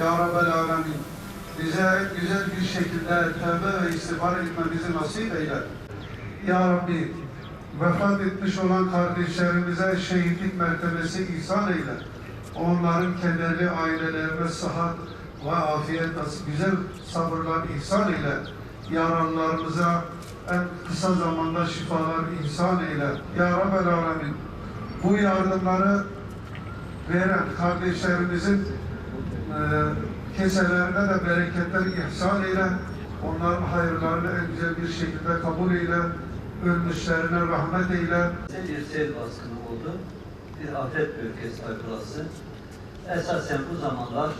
Ya Rabbel Alemin bize güzel bir şekilde tövbe ve istiğfar etmemizi nasip eyle. Ya Rabbi vefat etmiş olan kardeşlerimize şehitlik mertebesi ihsan eyle. Onların kederli ailelerine sıhhat ve afiyet nasip, güzel sabırlar ihsan eyle. Yaralılarımıza en kısa zamanda şifalar ihsan eyle. Ya Rabbel Alemin bu yardımları veren kardeşlerimizin keselerine de bereketler ihsan eyle. Onların hayırlarını en güzel bir şekilde kabul eyle. Ölmüşlerine rahmet eyle. bir sel baskını oldu. Bir afet bölgesi burası. Esasen bu zamanlar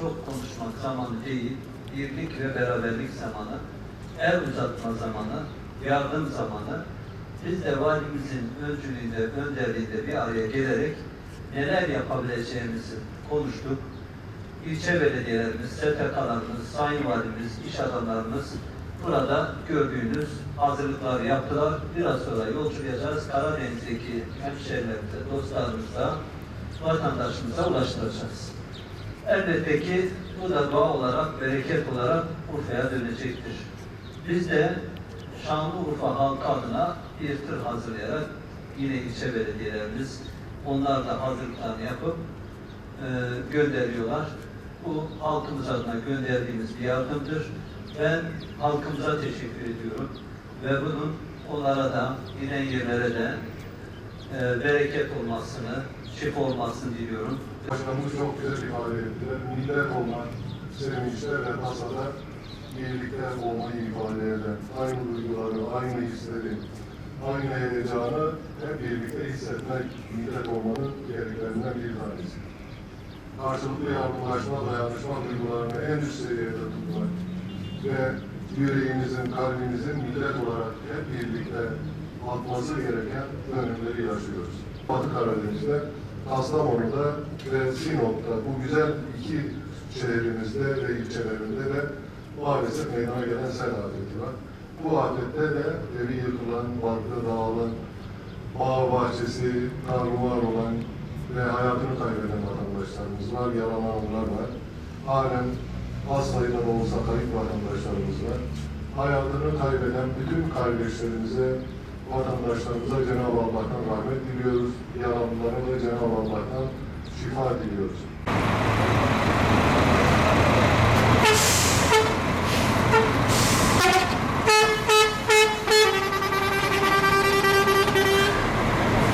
çok konuşmak zamanı değil, birlik ve beraberlik zamanı, el uzatma zamanı, yardım zamanı. Biz de valimizin öncülüğünde, önderliğinde bir araya gelerek neler yapabileceğimizi konuştuk. İlçe belediyelerimiz, STK'larımız, sayın valimiz, iş adamlarımız burada gördüğünüz hazırlıkları yaptılar. Biraz sonra yolculayacağız. Karadeniz'deki hemşehrilerimize, dostlarımıza, vatandaşımıza ulaştıracağız. Elbette ki bu da dua olarak, bereket olarak Urfa'ya dönecektir. Biz de Şanlıurfa halkı adına bir tır hazırlayarak yine ilçe belediyelerimiz onlar da hazırlıklarını yapıp e, gönderiyorlar. Bu halkımız adına gönderdiğimiz bir yardımdır. Ben halkımıza teşekkür ediyorum ve bunun onlara da, inen yerlere de e, bereket olmasını, şifa olmasını diliyorum. Başkanımız çok güzel ifade ettiler. Millet olmak, sevinçte ve tasada birlikte olmayı ifade eder. Aynı duyguları, aynı hisleri, aynı heyecanı hep birlikte hissetmek millet olmanın gereklerinden bir tanesi. Karşılıklı yardımlaşma, dayanışma duygularını en üst seviyede tutmak ve yüreğimizin, kalbimizin millet olarak hep birlikte atması gereken dönemleri yaşıyoruz. Batı Karadeniz'de, Kastamonu'da ve Sinop'ta bu güzel iki şehrimizde ve ilçelerinde de maalesef meydana gelen sel afeti var. Bu afette de evi yıkılan, barkı dağılan, bağ bahçesi tarumar olan var, yaralananlar var. Halen az sayıda da olsa kayıp vatandaşlarımız var. Hayatını kaybeden bütün kardeşlerimize, vatandaşlarımıza Cenab-ı Allah'tan rahmet diliyoruz. Yaralılara da Cenab-ı Allah'tan şifa diliyoruz.